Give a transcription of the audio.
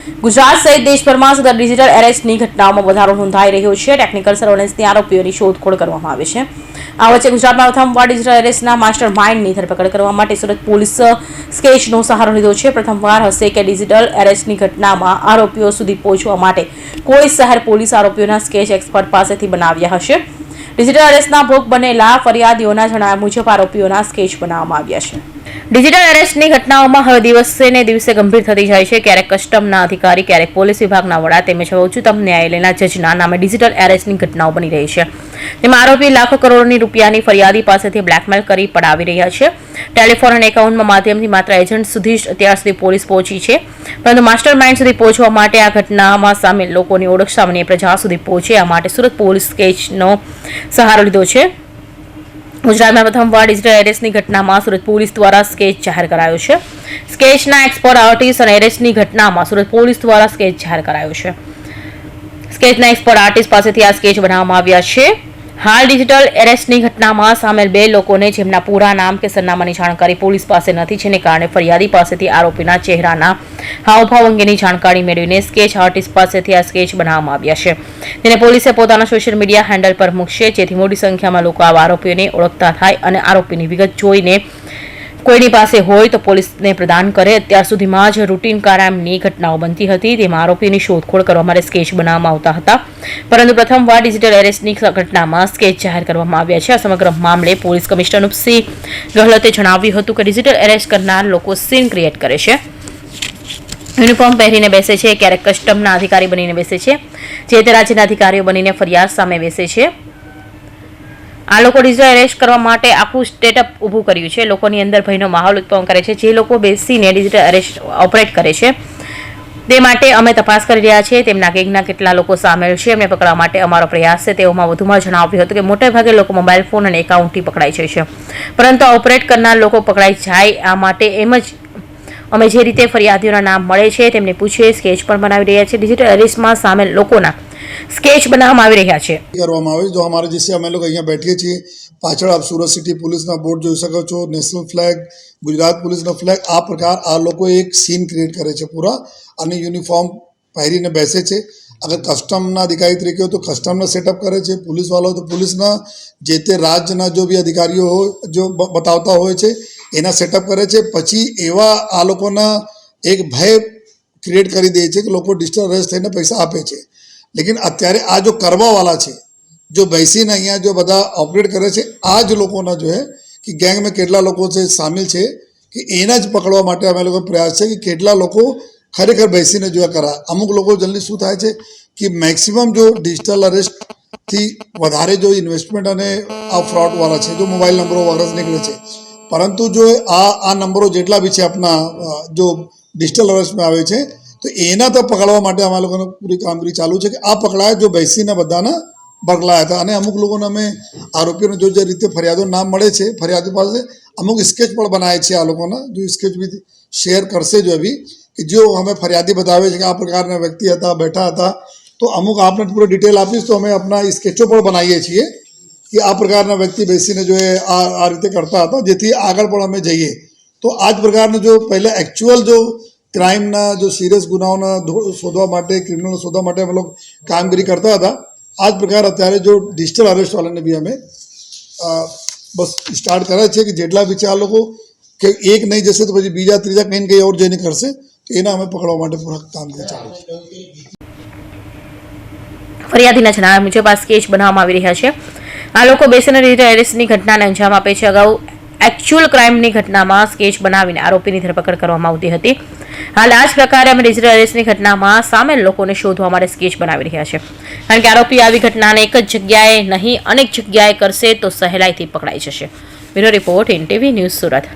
ગુજરાત સહિત દેશભરમાં સતત ડિજિટલ એરેસ્ટની ઘટનાઓમાં વધારો નોંધાઈ રહ્યો છે. ટેકનિકલ સર્વેલન્સની આરોપીઓની શોધખોળ કરવામાં આવે છે. આ વચ્ચે ગુજરાતમાં પ્રથમવાર ડિજિટલ એરેસ્ટના માસ્ટર માઇન્ડની ધરપકડ કરવા માટે સુરત પોલીસ સ્કેચનો સહારો લીધો છે. પ્રથમવાર હશે કે ડિજિટલ એરેસ્ટની ઘટનામાં આરોપીઓ સુધી પહોંચવા માટે કોઈ શહેર પોલીસ આરોપીઓના સ્કેચ એક્સપર્ટ પાસેથી બનાવ્યા હશે. ડિજિટલ અરેસ્ટના ભોગ બનેલા ફરિયાદીઓના જણાવ્યા મુજબ આરોપીઓના સ્કેચ બનાવવામાં આવ્યા છે. ડિજિટલ અરેસ્ટની ઘટનાઓમાં હવે દિવસે ને દિવસે ગંભીર થતી જાય છે. ક્યારેક કસ્ટમના અધિકારી, ક્યારેક પોલીસ વિભાગના વડા તેમજ હવે ઉચ્ચતમ ન્યાયાલયના જજના નામે ડિજિટલ એરેસ્ટની ઘટનાઓ બની રહી છે. તેમાં આરોપી લાખો કરોડની રૂપિયાની ફરિયાદી પાસેથી બ્લેકમેલ કરી પડાવી રહ્યા છે. ટેલિફોન અને એકાઉન્ટમાં માધ્યમથી માત્ર એજન્ટ સુધી જ અત્યાર સુધી પોલીસ પહોંચી છે. પરંતુ માસ્ટર માઇન્ડ સુધી પહોંચવા માટે આ ઘટનામાં સામેલ લોકોની ઓળખ સામાન્ય પ્રજા સુધી પહોંચે. આ માટે સુરત પોલીસ સ્કેચનો સહારો લીધો છે. ગુજરાતમાં પ્રથમવાર ડિજિટલ એરેસ્ટની ઘટનામાં સુરત પોલીસ દ્વારા સ્કેચ જાહેર કરાયો છે. સ્કેચના એક્સપર્ટ આર્ટિસ્ટ અને એરેસ્ટની ઘટનામાં સુરત પોલીસ દ્વારા સ્કેચ જાહેર કરાયો છે. સ્કેચના એક્સપર્ટ આર્ટિસ્ટ પાસેથી આ સ્કેચ બનાવવામાં આવ્યા છે. હાલ ડિજિટલ એરેસ્ટની ઘટનામાં સામેલ બે લોકોને જેમના પૂરા નામ કે સરનામાની જાણકારી પોલીસ પાસે નથી જેને કારણે ફરિયાદી પાસેથી આરોપીના ચહેરાના હાવભાવ અંગેની જાણકારી મેળવીને સ્કેચ આર્ટિસ્ટ પાસેથી આ સ્કેચ બનાવવામાં આવ્યા છે. તેને પોલીસે પોતાના સોશિયલ મીડિયા હેન્ડલ પર મૂકશે, જેથી મોટી સંખ્યામાં લોકો આવા આરોપીઓને ઓળખતા થાય અને આરોપીની વિગત જોઈને કોઈની પાસે હોય તો પોલીસને પ્રદાન કરે. અત્યાર સુધીમાં જ રૂટીન કાયમની ઘટનાઓ બનતી હતી. તેમાં આરોપીની શોધખોળ કરવા માટે સ્કેચ બનાવવામાં આવતા હતા. પરંતુ પ્રથમવાર ડિજિટલ એરેસ્ટની ઘટનામાં સ્કેચ જાહેર કરવામાં આવ્યા છે. આ સમગ્ર મામલે પોલીસ કમિશનર ઉપસિંહ ગહલતે જણાવ્યું હતું કે ડિજિટલ એરેસ્ટ કરનાર લોકો સીન ક્રિએટ કરે છે. યુનિફોર્મ પહેરીને બેસે છે, ક્યારેક કસ્ટમના અધિકારી બનીને બેસે છે, જે તે રાજ્યના અધિકારીઓ બનીને ફરિયાદ સામે બેસે છે. આ લોકો એરેસ્ટ કરવા માટે આખું સ્ટેટઅપ ઊભું કર્યું છે. લોકોની અંદર ભયનો માહોલ ઉત્પન્ન કરે છે. જે લોકો બેસીને ડિજિટલ એરેસ્ટ ઓપરેટ કરે છે, તે માટે અમે તપાસ કરી રહ્યા છીએ. તેમના ગેંગના કેટલા લોકો સામેલ છે, એમને પકડવા માટે અમારો પ્રયાસ છે. તેઓમાં વધુમાં જણાવ્યું હતું કે મોટે ભાગે લોકો મોબાઈલ ફોન અને એકાઉન્ટથી પકડાઈ જાય છે. પરંતુ ઓપરેટ કરનાર લોકો પકડાઈ જાય આ માટે એમ જ અમે જે રીતે ફરિયાદીઓના નામ મળે છે, તેમને પૂછીએ સ્કેચ પણ બનાવી રહ્યા છે. ડિજિટલ એરેસ્ટમાં સામેલ લોકોના સ્કેચ બનાવવામાં આવી રહ્યા છે. કરવામાં આવે. જો અમારે જે અમે લોકો અહીંયા બેઠીએ છીએ. પાછળ આપ સુરત સિટી પોલીસના બોર્ડ જોઈ શકો છો. નેશનલ ફ્લેગ, ગુજરાત પોલીસનો ફ્લેગ. આ પ્રકાર આ લોકો એક સીન ક્રિએટ કરે છે પૂરા. અને યુનિફોર્મ પહેરીને બેસે છે. અગર કસ્ટમના અધિકારી તરીકે હોય તો કસ્ટમનો સેટઅપ કરે છે. પોલીસવાળો તો પોલીસના. જે તે રાજ્યના જો બી અધિકારીઓ જો બતાવતા હોય છે, એના સેટઅપ કરે છે. પછી એવા આ લોકોના એક ભય ક્રિએટ કરી દે છે કે લોકો ડિજિટલ થઈને પૈસા આપે છે. લેકિન અત્યારે આ જો કરવાવાળા છે, જો બેસીને અહીંયા જો બધા ઓપરેટ કરે છે, આ જ લોકોના જો કે ગેંગમાં કેટલા લોકો છે, સામેલ છે, કે એના જ પકડવા માટે અમે લોકો પ્રયાસ છે કે કેટલા લોકો ખરેખર બેસીને જો આ કરા. અમુક લોકો જલ્દી શું થાય છે, કે મેક્સિમમ જો ડિજિટલ અરેસ્ટથી વધારે જો ઇન્વેસ્ટમેન્ટ અને આ ફ્રોડવાળા છે, જો મોબાઈલ નંબરો વગેરે નીકળે છે. પરંતુ જો આ આ નંબરો જેટલા બી છે આપણા જો ડિજિટલ અરેસ્ટમાં આવે છે તો એના તો પકડવા માટે અમારા લોકોને પૂરી કામગીરી ચાલુ છે કે આ પકડાય જો બેસીને બધાના પકડાયા હતા અને અમુક લોકોને અમે આરોપીઓને જો જે રીતે ફરિયાદો નામ મળે છે ફરિયાદો પાસે અમુક સ્કેચ પણ બનાવે છે આ લોકોના જો સ્કેચ બી શેર કરશે જો અભી કે જો અમે ફરિયાદી બતાવે છે કે આ પ્રકારના વ્યક્તિ હતા બેઠા હતા તો અમુક આપને પૂરો ડિટેલ આપીશ તો અમે આપણા સ્કેચો પણ બનાવીએ છીએ કે આ પ્રકારના વ્યક્તિ બેસીને જો એ આ આ રીતે કરતા હતા જેથી આગળ પણ અમે જઈએ તો આ જ પ્રકારનું જો પહેલાં એકચ્યુઅલ જો ક્રાઇમના જો સિરિયસ ગુનાઓના શોધવા માટે ક્રિમિનલ શોધવા માટે અમે લોકો કામગીરી કરતા હતા. આ જ પ્રકાર અત્યારે જો ડિજિટલ અરેસ્ટવાળાને બી અમે બસ સ્ટાર્ટ કરે છે કે જેટલા બી છે આ લોકો કે એક નહીં જશે તો પછી બીજા, ત્રીજા કંઈ કંઈ ઓર જઈને કરશે, તો એના અમે પકડવા માટે પૂરા કામગીરી ચાલુ છે. ફરિયાદીના જણાવ્યા મુજબ આ સ્કેચ બનાવવામાં આવી રહ્યા છે. આ લોકો બેસીને રીતે એરેસ્ટની ઘટનાને અંજામ આપે છે. અગાઉ એકચ્યુઅલ ક્રાઇમની ઘટનામાં સ્કેચ બનાવીને આરોપીની ધરપકડ કરવામાં આવતી હતી. હાલ આ જ પ્રકારે અમે ડિજિટલ એરેસ્ટની ઘટનામાં સામેલ લોકોને શોધવા માટે સ્કેચ બનાવી રહ્યા છે. કારણ કે આરોપી આવી ઘટનાને એક જ જગ્યાએ નહીં, અનેક જગ્યાએ કરશે તો સહેલાઈથી પકડાઈ જશે. Bureau report in TV news Surat.